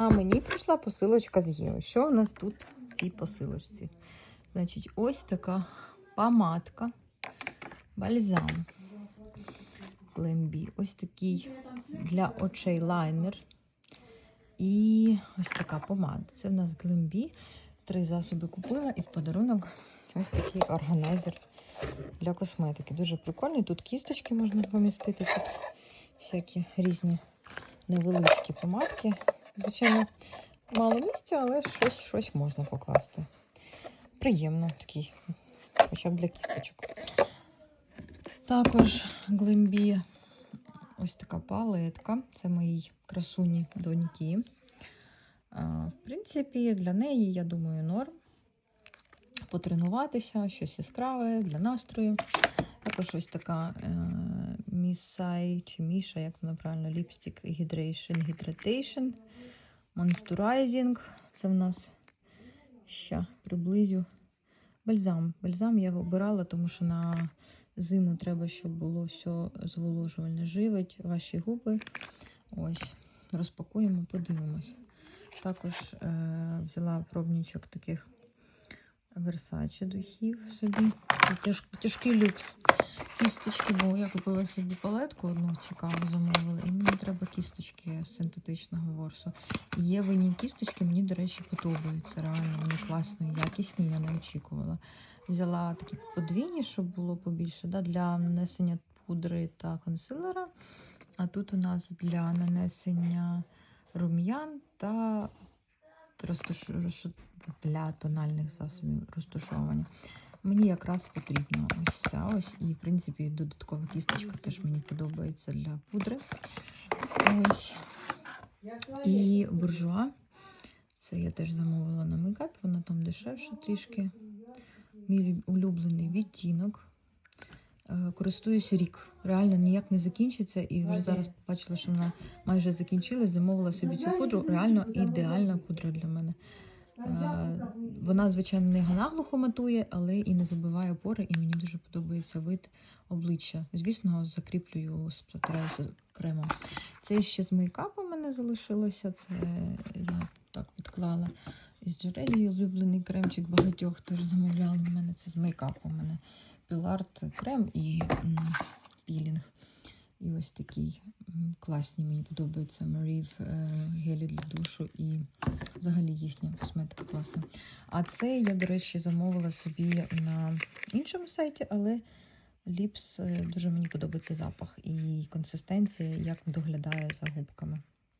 А мені прийшла посилочка з Єви. Що у нас тут в цій посилочці? Значить, ось така помадка, бальзам. Глембі. Ось такий для очей лайнер. І ось така помада. Це в нас Глембі. Три засоби купила і в подарунок ось такий органайзер для косметики. Дуже прикольний. Тут кісточки можна помістити, тут всякі різні невеличкі помадки. Звичайно, мало місця, але щось, щось можна покласти. Приємно такий, хоча б для кісточок. Також глимбі ось така палетка. Це моїй красуні доньки. В принципі, для неї, я думаю, норм. Потренуватися, щось яскраве для настрою. Також ось така е, Місай чи Міша, як вона правильно, ліпстик Hydration Hydratation. Moisturizing. Це в нас ще приблизю бальзам. Бальзам я обирала, тому що на зиму треба, щоб було все зволожувальне. Живить ваші губи. Ось, розпакуємо, подивимось. Також е, взяла пробничок таких Versace духів собі. Тяж, тяжкий люкс. Кісточки, бо я купила собі палетку одну цікаву замовила, і мені треба кісточки синтетичного ворсу. Є винні кісточки, мені, до речі, подобаються. Реально, вони класно і якісні, я не очікувала. Взяла такі подвійні, щоб було побільше, да, для нанесення пудри та консилера. А тут у нас для нанесення рум'ян та розтуш... розш- для тональних засобів розташування. Мені якраз потрібна ось ця ось. І, в принципі, додаткова кісточка теж мені подобається для пудри. Ось. І буржуа. Це я теж замовила на мейкап, вона там дешевша трішки. Мій улюблений відтінок. Е, Користуюсь рік. Реально ніяк не закінчиться. І вже зараз побачила, що вона майже закінчилась. Замовила собі цю пудру. Реально ідеальна пудра для мене. Е, Вона, звичайно, не наглухо матує, але і не забиває пори, і мені дуже подобається вид обличчя. Звісно, закріплюю, стараюся кремом. Це ще з мейкапу мене залишилося. Це я так відклала із джерелі улюблений кремчик багатьох теж замовляли. У мене це з мейкапу. У мене Піларт крем і м, пілінг. І ось такий м, класні, мені подобаються Марів е, гелі для душу і взагалі їхня косметика класна. А це я, до речі, замовила собі на іншому сайті, але ліпс е, дуже мені подобається запах і консистенція, як доглядає за губками.